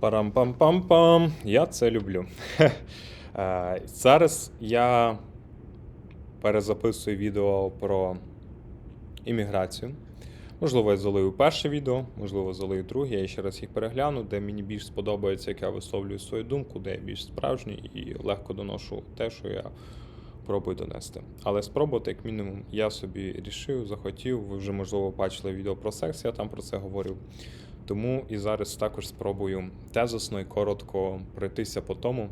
Парам-пам-пам-пам. Я це люблю. Е, Зараз я перезаписую відео про імміграцію. Можливо, я залию перше відео, можливо, залию друге. Я ще раз їх перегляну, де мені більш сподобається, як я висловлюю свою думку, де я більш справжній і легко доношу те, що я пробую донести. Але спробувати, як мінімум, я собі рішив, захотів. Ви вже, можливо, бачили відео про секс, я там про це говорив. Тому і зараз також спробую тезисно і коротко пройтися по тому,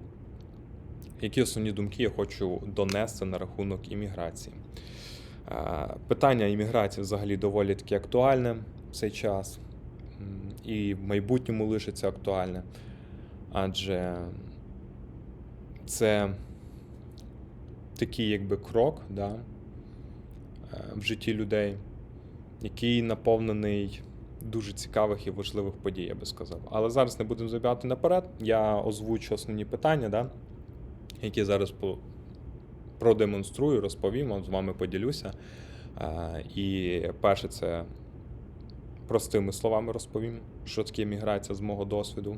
які основні думки я хочу донести на рахунок імміграції. Питання імміграції взагалі доволі таки актуальне в цей час, і в майбутньому лишиться актуальне, адже це такий якби крок да, е, в житті людей, який наповнений дуже цікавих і важливих подій, я би сказав. Але зараз не будемо забігати наперед. Я озвучу основні питання, да, які зараз по- продемонструю, розповім, з вами поділюся. І перше, це простими словами розповім, що таке міграція з мого досвіду.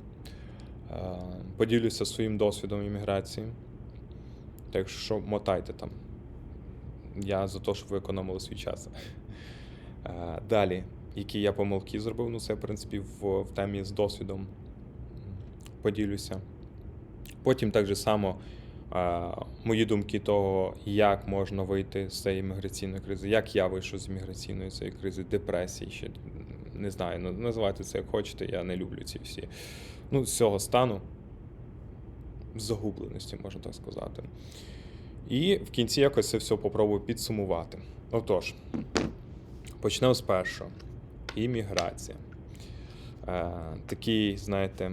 Поділюся своїм досвідом імміграції. Так що мотайте там. Я за те, щоб ви економили свій час. Далі, які я помилки зробив, ну це, в принципі, в, в темі з досвідом поділюся. Потім так же само мої думки того, як можна вийти з цієї міграційної кризи, як я вийшов з міграційної цієї кризи, депресії, ще не знаю, ну, називайте це як хочете, я не люблю ці всі. Ну, з цього стану загубленості, можна так сказати. І в кінці якось це все попробую підсумувати. Отож, почнемо з першого. Імміграція. Е, такий, знаєте,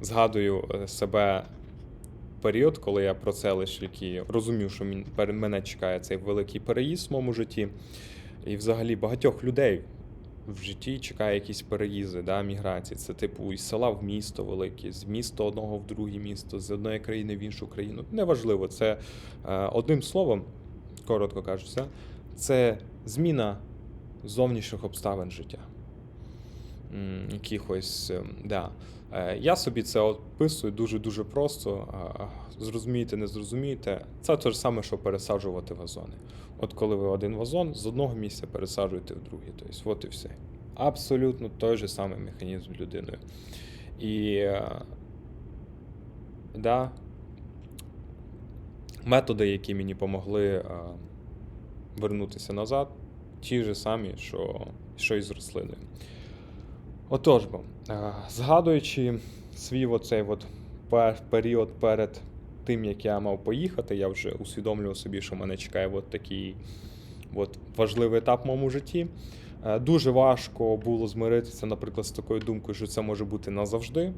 згадую е, себе період, коли я про це лише розумів, що мене чекає цей великий переїзд в моєму житті. І взагалі багатьох людей в житті чекає якісь переїзди, да, міграції. Це типу із села в місто велике, з міста одного в друге місто, з одної країни в іншу країну. Неважливо, це е, одним словом, коротко кажучи, це зміна зовнішніх обставин життя. Якихось, ем, да. Е, Я собі це описую дуже-дуже просто. Зрозумієте, не зрозумієте. Це те ж саме, що пересаджувати вазони. От коли ви один вазон з одного місця пересаджуєте в другий. Тобто, от і все. Абсолютно той же самий механізм з людиною. І е, да, методи, які мені допомогли е, вернутися назад, ті ж самі, що, що і з рослиною. Отож бо, е, згадуючи свій оцей от період перед тим, як я мав поїхати, я вже усвідомлював собі, що мене чекає от такий от важливий етап в моєму житті. Е, Дуже важко було змиритися, наприклад, з такою думкою, що це може бути назавжди.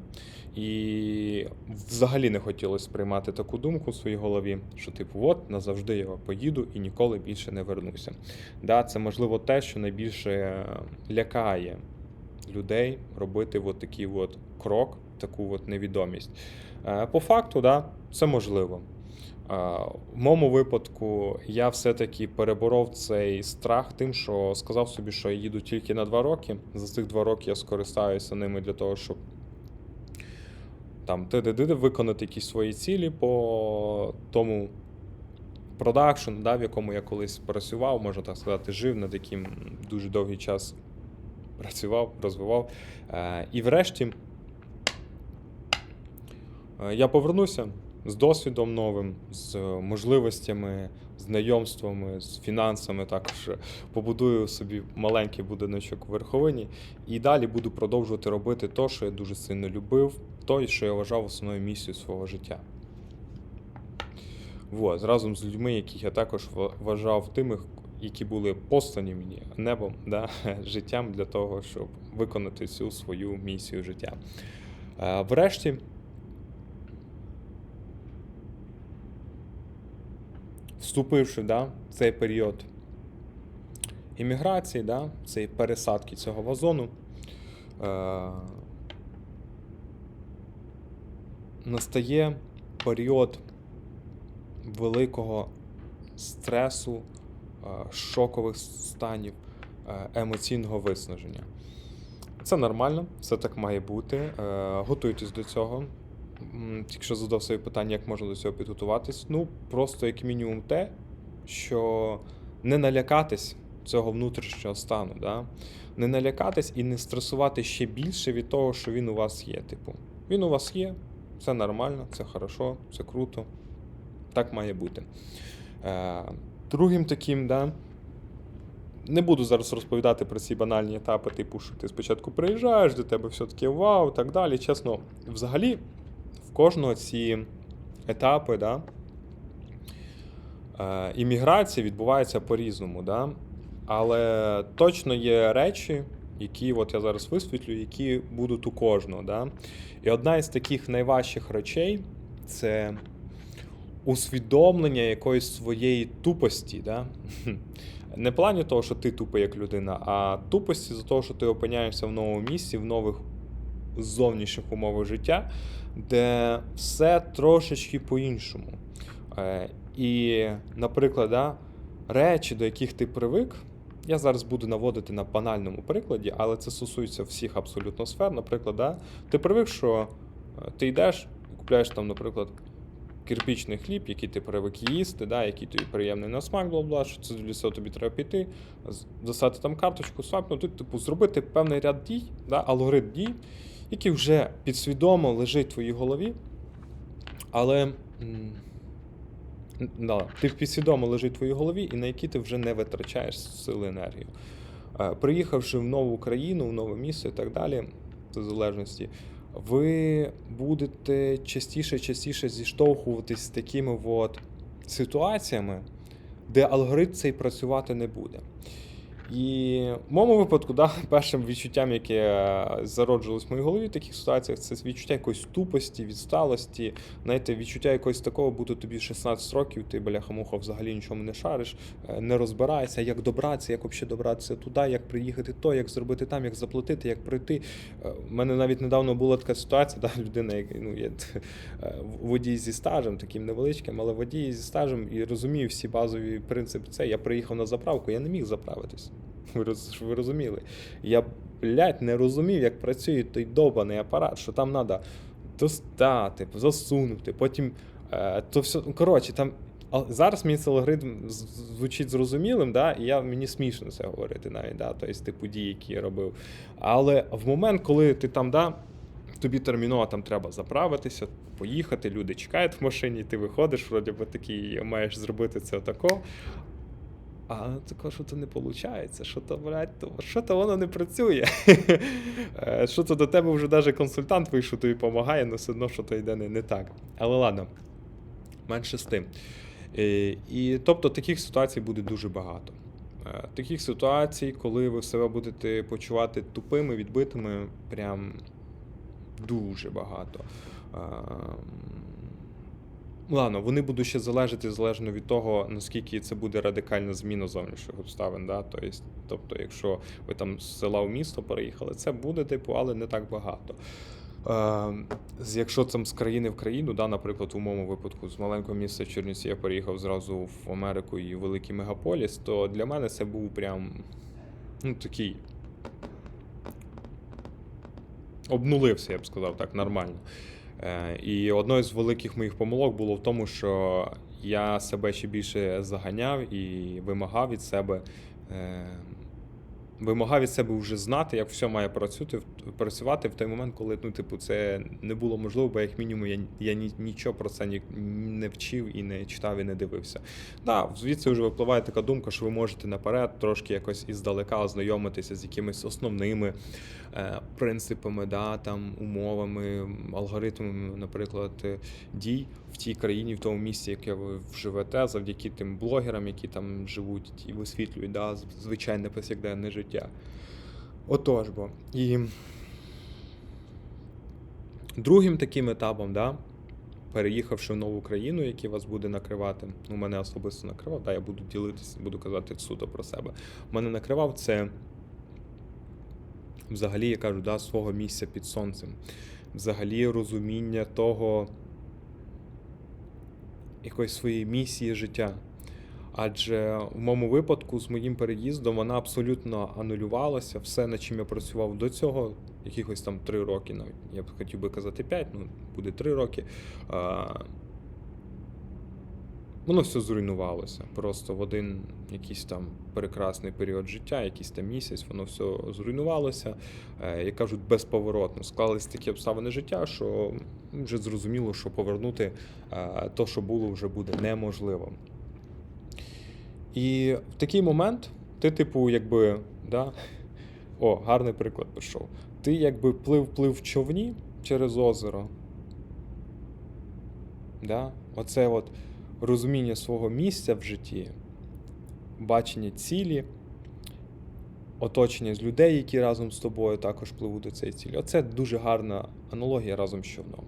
І взагалі не хотілося сприймати таку думку в своїй голові, що, типу, от назавжди я поїду і ніколи більше не вернуся. Да, це можливо те, що найбільше е, лякає людей робити от такий от крок, таку от невідомість. Е, По факту, да, це можливо. В моєму випадку я все-таки переборов цей страх тим, що сказав собі, що я їду тільки на два роки. За цих два роки я скористаюся ними для того, щоб там ти виконати якісь свої цілі по тому продакшн, да, в якому я колись працював, можна так сказати, жив, над яким дуже довгий час працював, розвивав. Е, І врешті е, я повернуся з досвідом новим, з можливостями, знайомствами, з фінансами. Також побудую собі маленький будиночок в верховині і далі буду продовжувати робити те, що я дуже сильно любив, то, що я вважав основною місією свого життя. Вот, разом з людьми, яких я також вважав тими, які були послані мені небом, да, життям для того, щоб виконати цю свою місію життя. Е, Врешті, вступивши да, в цей період імміграції, да, цієї пересадки цього вазону, е, настає період великого стресу, е, шокових станів, е, емоційного виснаження. Це нормально, все так має бути. Е, Готуйтесь до цього. Тільки що задав собі питання, як можна до цього підготуватись. Ну, просто як мінімум те, що не налякатись цього внутрішнього стану, да? не налякатись і не стресувати ще більше від того, що він у вас є. Типу, він у вас є, це нормально, це хорошо, це круто. Так має бути. Е, Другим таким, да, не буду зараз розповідати про ці банальні етапи, типу, що ти спочатку приїжджаєш, до тебе все таке вау, так далі. Чесно, взагалі, кожного ці етапи, да, е, імміграція відбувається по-різному. Да? Але точно є речі, які от я зараз висвітлю, які будуть у кожного. Да? І одна із таких найважчих речей це усвідомлення якоїсь своєї тупості. Да? Не плані того, що ти тупий як людина, а тупості за того, що ти опиняєшся в новому місці, в нових зовнішніх умовах життя, де все трошечки по-іншому. Е, І, наприклад, да, речі, до яких ти привик, я зараз буду наводити на банальному прикладі, але це стосується всіх абсолютно сфер. Наприклад, да, ти привик, що е, ти йдеш купляєш там, наприклад, кирпічний хліб, який ти привик їсти, да, який тобі приємний на смак, бла бла, що це для цього тобі треба піти, достати там карточку, свапнути, типу, зробити певний ряд дій, да, алгоритм дій, який вже підсвідомо лежить в твоїй голові, але да, ти підсвідомо лежить в твоїй голові, і на які ти вже не витрачаєш сили енергію. Е, Приїхавши в нову країну, в нове місце і так далі, в залежності, ви будете частіше частіше зіштовхуватись з такими от ситуаціями, де алгоритм цей працювати не буде. І в моєму випадку, да, першим відчуттям, яке е, зароджувалось в моїй голові в таких ситуаціях, це відчуття якоїсь тупості, відсталості, знаєте, відчуття якогось такого, буде тобі 16 років, ти бляха-муха взагалі нічому не шариш, е, не розбираєшся, як добратися, як взагалі добратися туди, як приїхати то, як зробити там, як заплатити, як пройти. Е, У мене навіть недавно була така ситуація, да, людина, яка ну, є е, водій зі стажем, таким невеличким, але водій зі стажем і розумію всі базові принципи. Це я приїхав на заправку, я не міг заправитись. Ви, роз, ви розуміли. Я, блядь, не розумів, як працює той довбаний апарат, що там треба достати, засунути, потім е, то все. ну, Коротше, там. А зараз мені цей алгоритм звучить зрозумілим, да, і я, мені смішно це говорити навіть, да, тобто типу дії, які я робив. Але в момент, коли ти там, да, тобі терміново там треба заправитися, поїхати, люди чекають в машині, ти виходиш, вроді би такий, маєш зробити це отако. А тако, що то не виходить, що то, блядь, що то воно не працює. Е, Що то до тебе вже навіть консультант вийшов, тобі допомагає, але все одно що то йде не, не так. Але ладно, менше з тим. Е, І тобто таких ситуацій буде дуже багато. Е, Таких ситуацій, коли ви себе будете почувати тупими, відбитими, прям дуже багато. Ем, Ладно, вони будуть ще залежати залежно від того, наскільки це буде радикальна зміна зовнішніх обставин. Да? Тобто, якщо ви там з села в місто переїхали, це буде, типу, але не так багато. Е, якщо там з країни в країну, да, наприклад, у моєму випадку з маленького міста Чернівці я переїхав зразу в Америку і великий мегаполіс, то для мене це був прям ну, такий. Обнулився, я б сказав так, нормально. Е, І одною з великих моїх помилок було в тому, що я себе ще більше заганяв і вимагав від себе. е, Вимагав від себе вже знати, як все має працювати, працювати в той момент, коли ну, типу, це не було можливо, бо як мінімум я, я ні, нічого про це ні, не вчив і не читав і не дивився. Да, звідси вже випливає така думка, що ви можете наперед трошки якось іздалека ознайомитися з якимись основними принципами, да, там, умовами, алгоритмами, наприклад, е, дій в тій країні, в тому місці, яке ви живете, завдяки тим блогерам, які там живуть і висвітлюють да, звичайне повсякденне життя. Отож бо. І другим таким етапом, да, переїхавши в нову країну, який вас буде накривати, ну, мене особисто накривав, да, я буду ділитися, буду казати суто про себе. Мене накривав це взагалі, я кажу, да, свого місця під сонцем. Взагалі розуміння того якоїсь своєї місії життя. Адже в моєму випадку з моїм переїздом вона абсолютно анулювалася. Все, над чим я працював до цього, якихось там три роки, навіть я б хотів би казати п'ять, ну буде три роки. Воно все зруйнувалося. Просто в один якийсь там прекрасний період життя, якийсь там місяць, воно все зруйнувалося. Е, Як кажуть, безповоротно. Склались такі обставини життя, що вже зрозуміло, що повернути е, то, що було, вже буде неможливо. І в такий момент ти, типу, якби, да? О, гарний приклад пішов. Ти якби плив-плив в човні через озеро. Да? Оце от розуміння свого місця в житті, бачення цілі, оточення з людей, які разом з тобою також пливуть до цієї цілі. Оце дуже гарна аналогія разом з човном.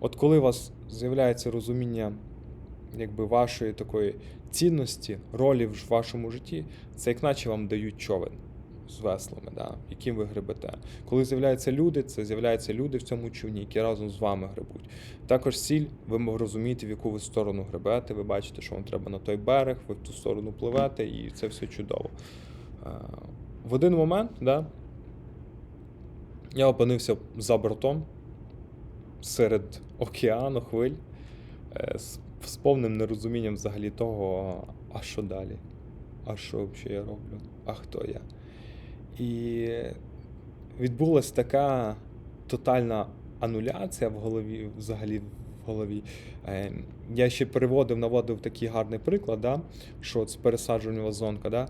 От коли у вас з'являється розуміння якби, вашої такої цінності, ролі в вашому житті, це як наче вам дають човен з веслами, да, яким ви гребете. Коли з'являються люди, це з'являються люди в цьому човні, які разом з вами гребуть. Також ціль, ви розумієте, в яку ви сторону гребете, ви бачите, що вам треба на той берег, ви в ту сторону пливете, і це все чудово. Е, В один момент, да, я опинився за бортом серед океану хвиль е, з повним нерозумінням взагалі того, а що далі? А що взагалі я роблю? А хто я? І відбулася така тотальна ануляція в голові, взагалі в голові. Е, Я ще переводив, наводив такий гарний приклад, да, що це пересаджування вазонка. Да.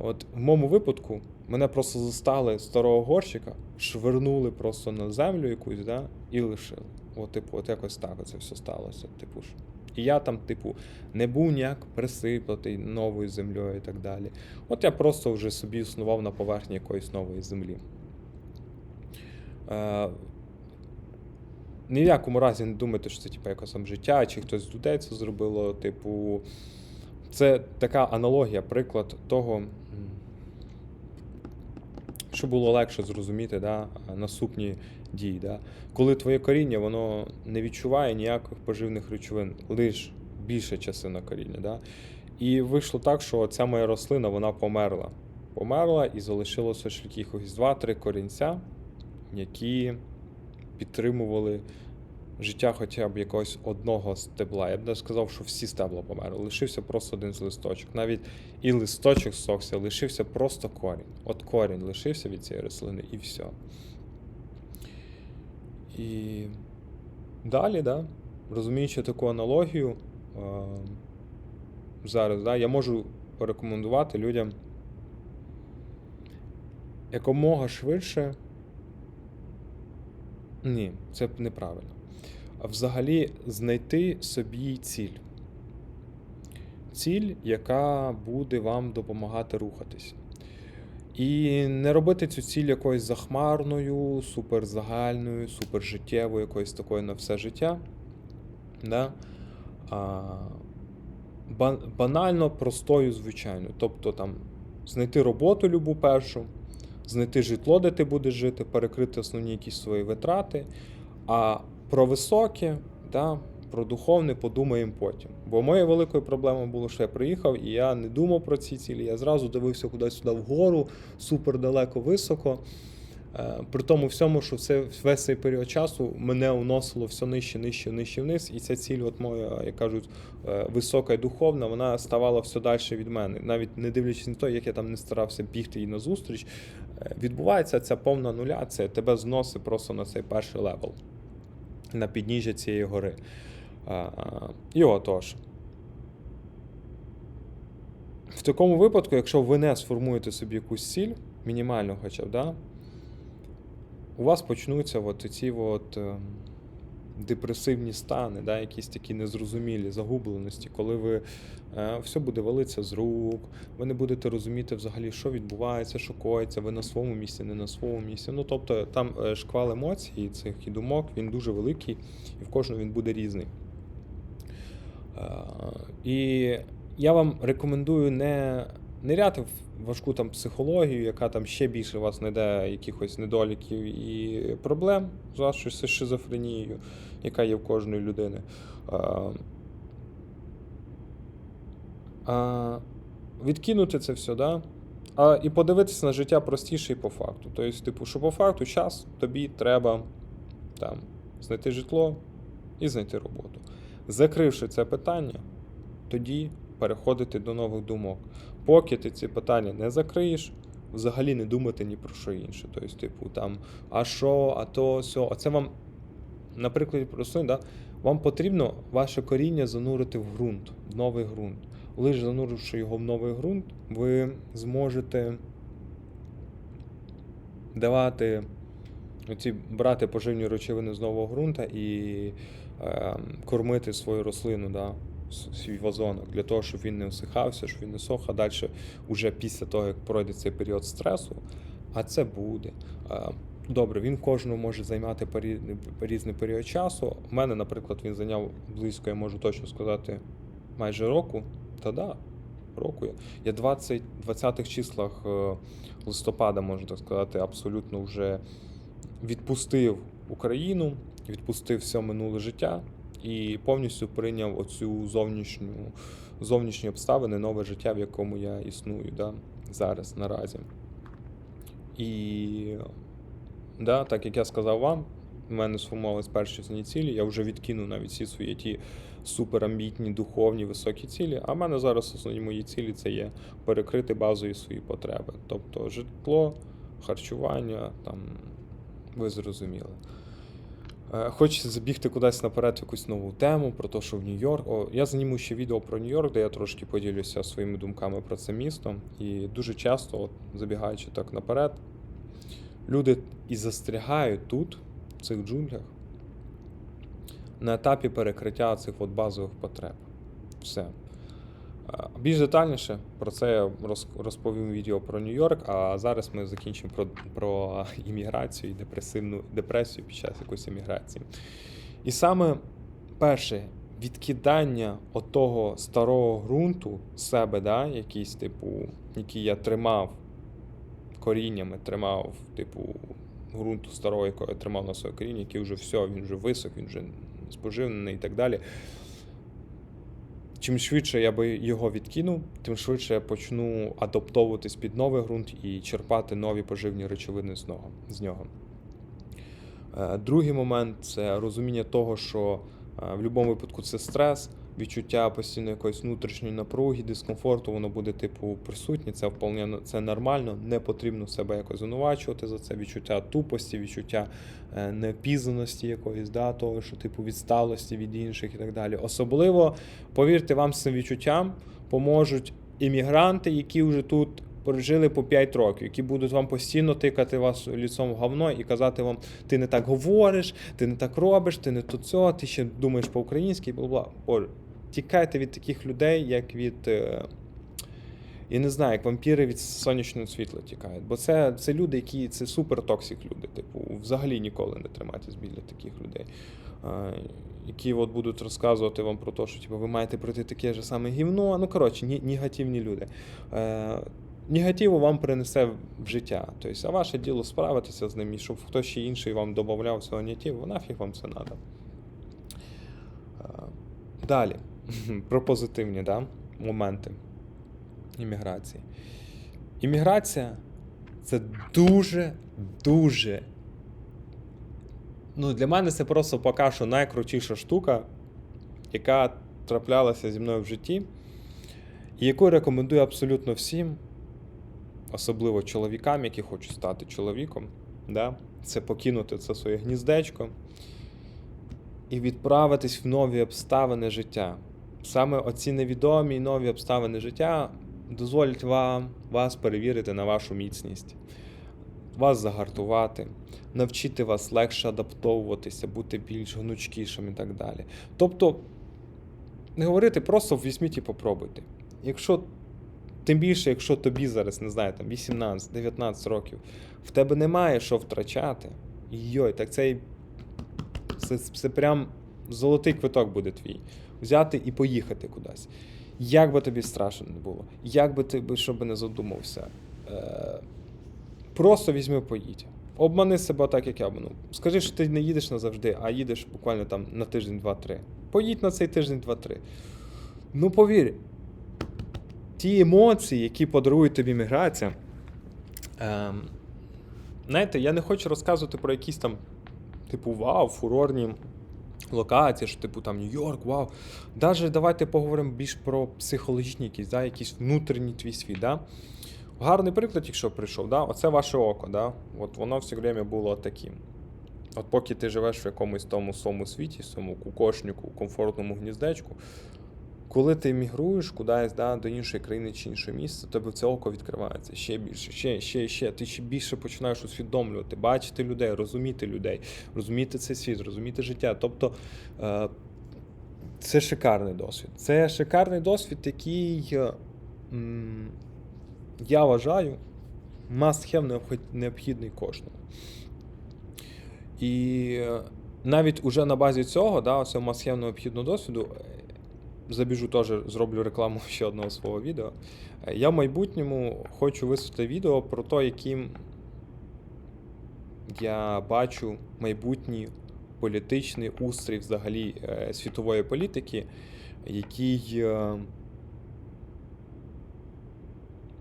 От в моєму випадку мене просто застали старого горщика, швирнули просто на землю якусь, да, і лишили. От, типу, от якось так це все сталося. Типу. І я там, типу, не був ніяк присипатий новою землею і так далі. От я просто вже собі існував на поверхні якоїсь нової землі. Е, ні в якому разі не думайте, що це типу, якось там життя, чи хтось з людей це зробило. Типу, це така аналогія, приклад того, щоб було легше зрозуміти да, наступні дії. Да. Коли твоє коріння воно не відчуває ніяких поживних речовин, лише більша частина коріння. Да. І вийшло так, що ця моя рослина вона померла. Померла і залишилося ж якихось 2-3 корінця, які підтримували життя хоча б якогось одного стебла. Я б не сказав, що всі стебла померли. Лишився просто один з листочок. Навіть і листочок сохся, лишився просто корінь. От корінь лишився від цієї рослини і все. І далі, да, розуміючи таку аналогію, е, зараз да, я можу порекомендувати людям якомога швидше. Ні, це неправильно. Взагалі знайти собі ціль. Ціль, яка буде вам допомагати рухатись. І не робити цю ціль якоюсь захмарною, суперзагальною, супержиттєвою, якоюсь такою на все життя. Да? А, банально простою, звичайно. Тобто там знайти роботу любу першу, знайти житло, де ти будеш жити, перекрити основні якісь свої витрати. А про високе, да, про духовне подумаємо потім. Бо моєю великою проблемою було, що я приїхав, і я не думав про ці цілі. Я зразу дивився кудись сюди вгору, супер далеко, високо. Е, При тому всьому, що все, весь цей період часу мене уносило все нижче, нижче, нижче вниз. І ця ціль, от моя, як кажуть, е, висока і духовна, вона ставала все далі від мене. Навіть не дивлячись на те, як я там не старався бігти їй назустріч, е, відбувається ця повна нуляція, тебе зносить просто на цей перший левел, на підніжжя цієї гори. І отож. В такому випадку, якщо ви не сформуєте собі якусь ціль, мінімальну хоча б, да, у вас почнуться от ці от, е, депресивні стани, да, якісь такі незрозумілі загубленості, коли ви е, все буде валитися з рук, ви не будете розуміти взагалі, що відбувається, що коїться, ви на своєму місці, не на своєму місці. Ну, тобто там е, шквал емоцій цих і думок, він дуже великий, і в кожного він буде різний. Е, І я вам рекомендую не ниряти в важку там психологію, яка там ще більше вас знайде якихось недоліків і проблем з вашою шизофренією, яка є в кожної людини. Е, А, відкинути це все, да? а, і подивитися на життя простіше і по факту. Тобто, типу, що по факту час тобі треба там, знайти житло і знайти роботу. Закривши це питання, тоді переходити до нових думок. Поки ти ці питання не закриєш, взагалі не думати ні про що інше. Тобто, типу, там, а що, а то, сьо. А це вам, наприклад, рослин, да? вам потрібно ваше коріння занурити в ґрунт, в новий ґрунт. Лише зануривши його в новий ґрунт, ви зможете давати оці брати поживні речовини з нового ґрунта і е, кормити свою рослину, да, свій вазонок, для того, щоб він не усихався, щоб він не сох, а далі, уже після того, як пройде цей період стресу, а це буде. Добре, він кожного може займати різний, період часу. У мене, наприклад, він зайняв близько, я можу точно сказати, майже року. Та да, року. я. Я 20 20-х числах е, листопада, можна так сказати, абсолютно вже відпустив Україну, відпустив все минуле життя і повністю прийняв оцю зовнішню, зовнішні обставини, нове життя, в якому я існую да, зараз наразі. І да, так як я сказав вам, в мене сформувались перші основні цілі, я вже відкинув навіть всі свої ті суперамбітні, духовні, високі цілі. А в мене зараз основні мої цілі це є перекрити базові свої потреби. Тобто житло, харчування, там, ви зрозуміли. Е, Хочеться забігти кудись наперед в якусь нову тему про те, що в Нью-Йорк. О, я зніму ще відео про Нью-Йорк, де я трошки поділюся своїми думками про це місто. І дуже часто, от, забігаючи так наперед, люди і застрягають тут, в цих джунглях, на етапі перекриття цих от базових потреб. Все. А, Більш детальніше про це я розповім відео про Нью-Йорк, а зараз ми закінчимо про, про імміграцію і депресивну депресію під час якоїсь імміграції. І саме перше відкидання отого старого ґрунту себе, да, якийсь, типу, який я тримав коріннями, тримав, типу, ґрунту старого, якого я тримав на своє коріння, який вже все, він вже висох, він вже споживнений і так далі. Чим швидше я би його відкинув, тим швидше я почну адаптовуватись під новий ґрунт і черпати нові поживні речовини з нього. Е, Другий момент це розуміння того, що е, в будь-якому випадку це стрес, відчуття постійно якоїсь внутрішньої напруги, дискомфорту, воно буде типу присутнє. Це вполне це нормально. Не потрібно себе якось звинувачувати за це. Відчуття тупості, відчуття е, неопізнаності якоїсь, да, того, що типу відсталості від інших і так далі. Особливо, повірте, вам цим відчуттям поможуть іммігранти, які вже тут. Прожили по 5 років, які будуть вам постійно тикати вас ліцом в говно і казати вам, ти не так говориш, ти не так робиш, ти не то цього, ти ще думаєш по-українськи, бла бла. Тікайте від таких людей, як від. е, Я не знаю, як вампіри від сонячного світла тікають. Бо це, це люди, які це супер токсик люди. Типу, взагалі ніколи не тримайтесь біля таких людей. е, Які от будуть розказувати вам про те, що типу, ви маєте пройти таке ж саме гівно. Ну, коротше, ні, негативні люди. Е, негативу вам принесе в життя. Тобто, а ваше діло справитися з ним, і щоб хтось ще інший вам додавав цього негативу, нафіг вам це треба. Далі, про позитивні да, моменти імміграції. Імміграція це дуже, дуже. Ну, для мене це просто поки що найкрутіша штука, яка траплялася зі мною в житті, і яку рекомендую абсолютно всім, особливо чоловікам, які хочуть стати чоловіком. Да? Це покинути це своє гніздечко і відправитись в нові обставини життя. Саме оці невідомі нові обставини життя дозволять вам вас перевірити на вашу міцність, вас загартувати, навчити вас легше адаптовуватися, бути більш гнучкішим і так далі. Тобто, не говорити, просто візьміть і попробуйте. Якщо Тим більше, якщо тобі зараз, не знаю, там 18-19 років, в тебе немає що втрачати. Йой, так це, це, це прям золотий квиток буде твій. Взяти і поїхати кудись. Як би тобі страшно не було, як би ти що би не задумався. Е, просто візьми, поїдь. Обмани себе так, як я обманув. Скажи, що ти не їдеш назавжди, а їдеш буквально там на тиждень, два-три. Поїдь на цей тиждень, два-три. Ну повір, ті емоції, які подарує тобі міграція. Ем, знаєте, я не хочу розказувати про якісь там, типу, вау, фурорні локації, що типу там Нью-Йорк, вау. Даже давайте поговоримо більш про психологічні якісь, да, якісь внутрішній твій світ. Да? Гарний приклад, якщо прийшов, да? оце ваше око, да? От воно все время було таким. От поки ти живеш в якомусь тому своєму світі, своєму кукошнику, комфортному гніздечку, коли ти мігруєш кудись да, до іншої країни чи іншого місця, тобі це око відкривається ще більше, ще, ще, ще. Ти ще більше починаєш усвідомлювати, бачити людей, розуміти людей, розуміти цей світ, розуміти життя. Тобто е, це шикарний досвід. Це шикарний досвід, який е, я вважаю must have необхідний кожному. І е, навіть уже на базі цього, да, цього have необхідного досвіду, забіжу теж зроблю рекламу ще одного свого відео. Е, Я в майбутньому хочу висвітлити відео про те, яким я бачу майбутній політичний устрій взагалі е, світової політики, який е,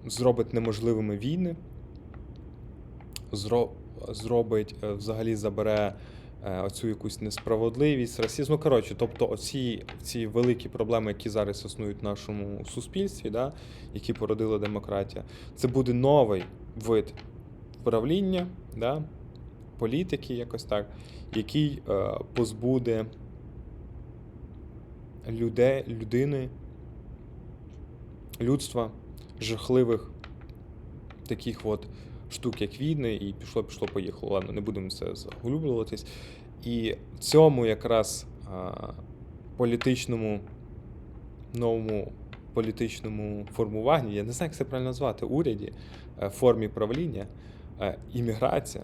зробить неможливими війни, зробить, взагалі забере оцю якусь несправедливість, расизм. Ну, коротше, тобто оці ці великі проблеми, які зараз існують в нашому суспільстві, да, які породила демократія, це буде новий вид правління, да, політики, якось так, який е, позбуде людей, людини, людства жахливих таких от штук, як війни, і пішло, пішло, поїхало. Ладно, не будемо це заглублюватись. І в цьому якраз а, політичному новому політичному формуванні, я не знаю, як це правильно назвати, уряді, е, формі правління, е, імміграція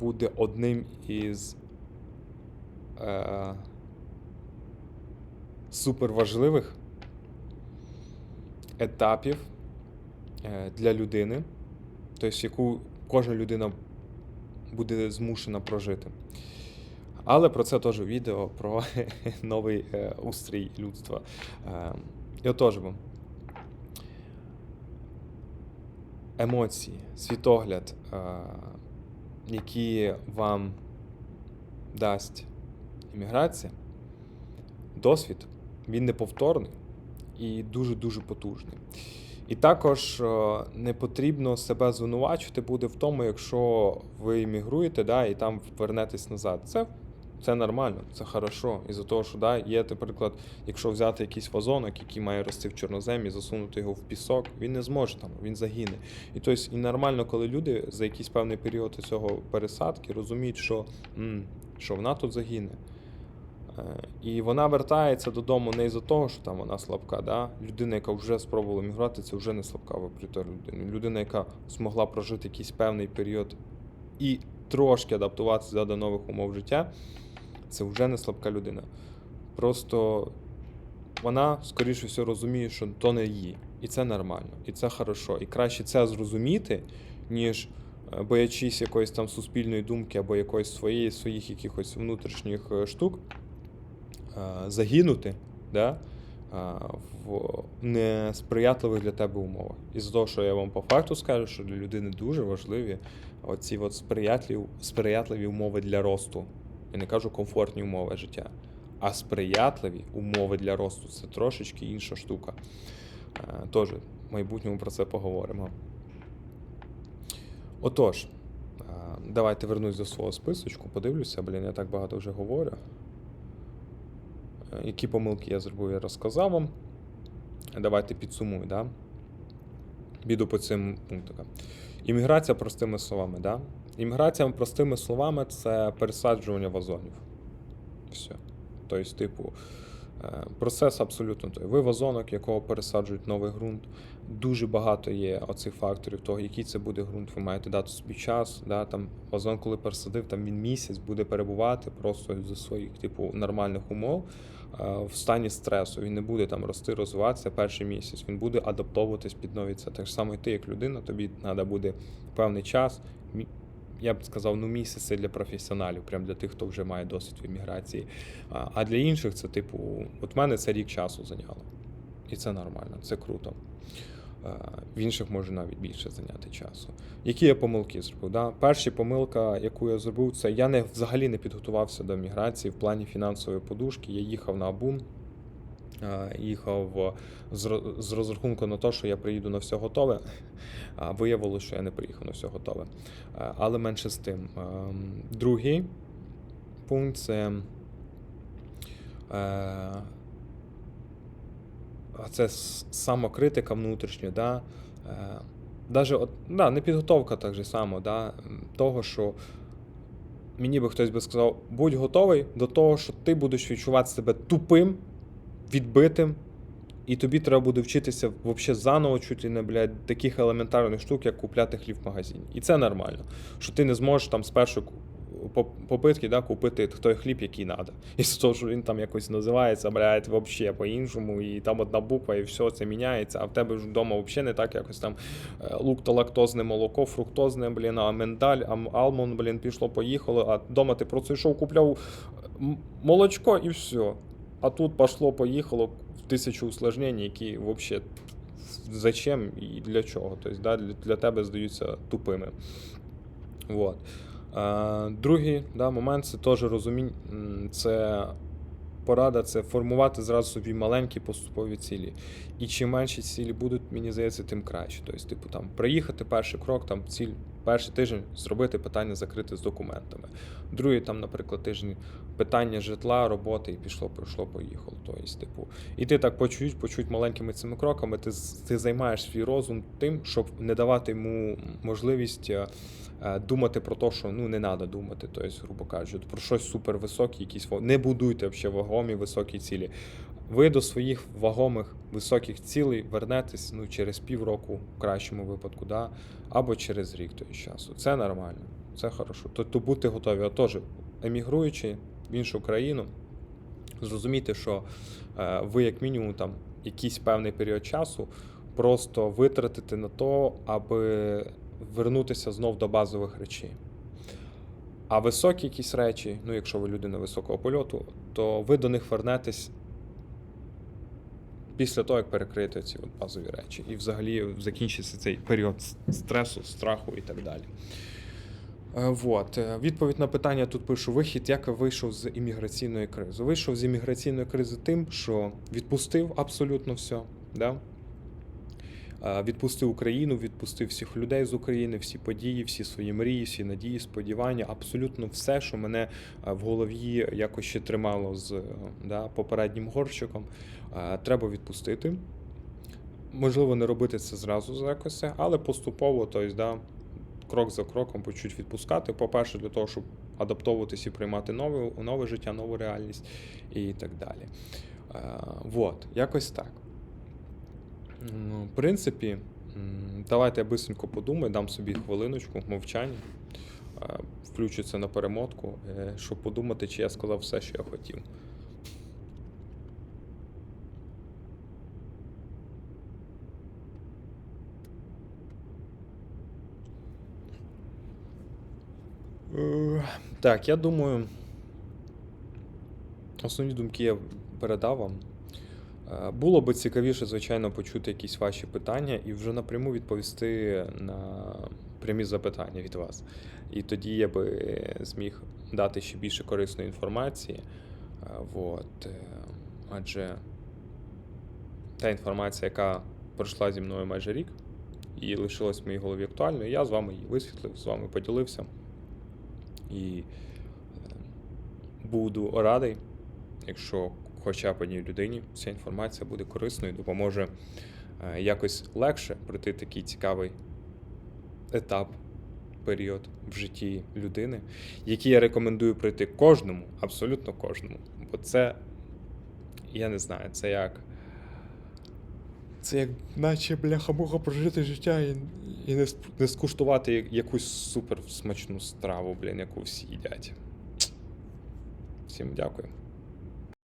буде одним із е, суперважливих етапів для людини, тобто яку кожна людина буде змушена прожити. Але про це теж відео про новий е, устрій людства. Е, і отож бо. Емоції, світогляд, е, які вам дасть імміграція, досвід, він неповторний і дуже-дуже потужний. І також е, не потрібно себе звинувачувати буде в тому, якщо ви іммігруєте, да, і там вернетесь назад. Це, це нормально, це хорошо. І за того, що да, є, наприклад, якщо взяти якийсь вазонок, який має рости в чорноземі, засунути його в пісок, він не зможе там, він загине. І тобто, і нормально, коли люди за якийсь певний період цього пересадки розуміють, що, м, що вона тут загине. Е, І вона вертається додому не із-за того, що там вона слабка. Да? Людина, яка вже спробувала міграти, це вже не слабка випріта людина. Людина, яка змогла прожити якийсь певний період і трошки адаптуватися до нових умов життя, це вже не слабка людина. Просто вона, скоріше всього, розуміє, що то не її. І це нормально, і це хорошо. І краще це зрозуміти, ніж е, боячись якоїсь там суспільної думки або якоїсь своєї, своїх якихось внутрішніх е, штук загинути да, е, в несприятливих для тебе умовах. І з того, що я вам по факту скажу, що для людини дуже важливі оці от сприятливі, сприятливі умови для росту. Я не кажу комфортні умови життя, а сприятливі умови для росту це трошечки інша штука. Е, Тож, в майбутньому про це поговоримо. Отож, е, давайте вернусь до свого списочку, подивлюся, блін, я так багато вже говорю. Які помилки я зробив, я розказав вам. Давайте підсумую, да? Біду по цим пунктам. Імміграція простими словами, да? Імміграція простими словами це пересаджування вазонів. Все. Тобто, типу, е, процес абсолютно той. Ви вазонок, якого пересаджують новий ґрунт. Дуже багато є оцих факторів того, який це буде ґрунт. Ви маєте дати собі час. Да? Там вазон, коли пересадив, там він місяць буде перебувати просто за своїх, типу, нормальних умов в стані стресу. Він не буде там рости, розвиватися перший місяць. Він буде адаптовуватись під нові це. Так само і ти, як людина, тобі треба буде певний час. Я б сказав, ну місяць це для професіоналів, прям для тих, хто вже має досвід в імміграції. А для інших це, типу, от мене це рік часу зайняло. І це нормально, це круто. Е, В інших може навіть більше зайняти часу. Які я помилки зробив? Да? Перша помилка, яку я зробив, це я не, взагалі не підготувався до міграції в плані фінансової подушки. Я їхав на Абун, е, їхав з, з розрахунку на те, що я приїду на все готове. Виявилося, що я не приїхав на все готове. Е, Але менше з тим. Другий пункт це. Це самокритика внутрішня, да? Е, даже да, не підготовка так же само, да? того, що мені би хтось би сказав, будь готовий до того, що ти будеш відчувати себе тупим, відбитим, і тобі треба буде вчитися взагалі заново, чуть ли не блядь, таких елементарних штук, як купляти хліб в магазині. І це нормально. Що ти не зможеш там по- попитки да, купити той хліб, який треба. І з того, що він там якось називається, блядь, взагалі по-іншому, і там одна буква, і все це міняється, а в тебе ж вдома взагалі не так, якось там е, лук та лактозне молоко, фруктозне, блін, а миндаль, а алмон, блін, пішло, поїхало, а вдома ти просто йшов, купляв молочко і все. А тут пошло, поїхало в тисячу усложнень, які взагалі зачем і для чого. Тобто, да, для, тебе здаються тупими. Вот. Е, другий да, момент це теж розуміння. Це порада це формувати зразу собі маленькі поступові цілі. І чим менші цілі будуть, мені здається, тим краще. Тобто, типу, там, приїхати перший крок, там, ціль, перший тиждень зробити питання закрити з документами. Другий, там, наприклад, тиждень питання житла, роботи, і пішло, пройшло, поїхало. Тобто, типу, і ти так по чуть, по чуть маленькими цими кроками, ти, ти займаєш свій розум тим, щоб не давати йому можливість. е, е, Думати про те, що ну не треба думати, тобто, грубо кажучи, про щось супервисоке, якісь не будуйте взагалі вагомі високі цілі. Ви до своїх вагомих високих цілей вернетесь ну, через півроку, в кращому випадку, да? або через рік того часу. Це нормально, це хорошо. Тобто бути готові. А теж, емігруючи в іншу країну, зрозумійте, що е, ви, як мінімум, там якийсь певний період часу просто витратите на то, аби вернутися знов до базових речей. А високі якісь речі, ну якщо ви людина високого польоту, то ви до них вернетесь після того, як перекрити ці от базові речі. І взагалі закінчиться цей період стресу, страху і так далі. От. Е, Відповідь на питання тут пишу: вихід, як вийшов з імміграційної кризи. Вийшов з імміграційної кризи тим, що відпустив абсолютно все. Да? Відпустив Україну, відпустив всіх людей з України, всі події, всі свої мрії, всі надії, сподівання, абсолютно все, що мене в голові якось ще тримало з да, попереднім горщиком, треба відпустити. Можливо, не робити це зразу за якось, але поступово, тобто, да, крок за кроком по чуть відпускати. По-перше, для того, щоб адаптовуватись і приймати нове, нове життя, нову реальність і так далі. Е, вот, якось так. Ну, в принципі, давайте я бисенько подумаю, дам собі хвилиночку мовчання, е, включу це на перемотку, е, щоб подумати, чи я сказав все, що я хотів. Е, Так, я думаю, основні думки я передав вам. Е, Було би цікавіше, звичайно, почути якісь ваші питання і вже напряму відповісти на прямі запитання від вас. І тоді я би зміг дати ще більше корисної інформації. Е, Вот. е, Адже та інформація, яка пройшла зі мною майже рік і лишилась в моїй голові актуальною, я з вами її висвітлив, з вами поділився. І буду радий, якщо хоча б одній людині ця інформація буде корисною, допоможе е, якось легше пройти такий цікавий етап, період в житті людини, який я рекомендую пройти кожному, абсолютно кожному. Бо це, я не знаю, це як. Це як наче бляха-муха прожити життя і, і не, не скуштувати якусь супер смачну страву, блін, яку всі їдять. Всім дякую.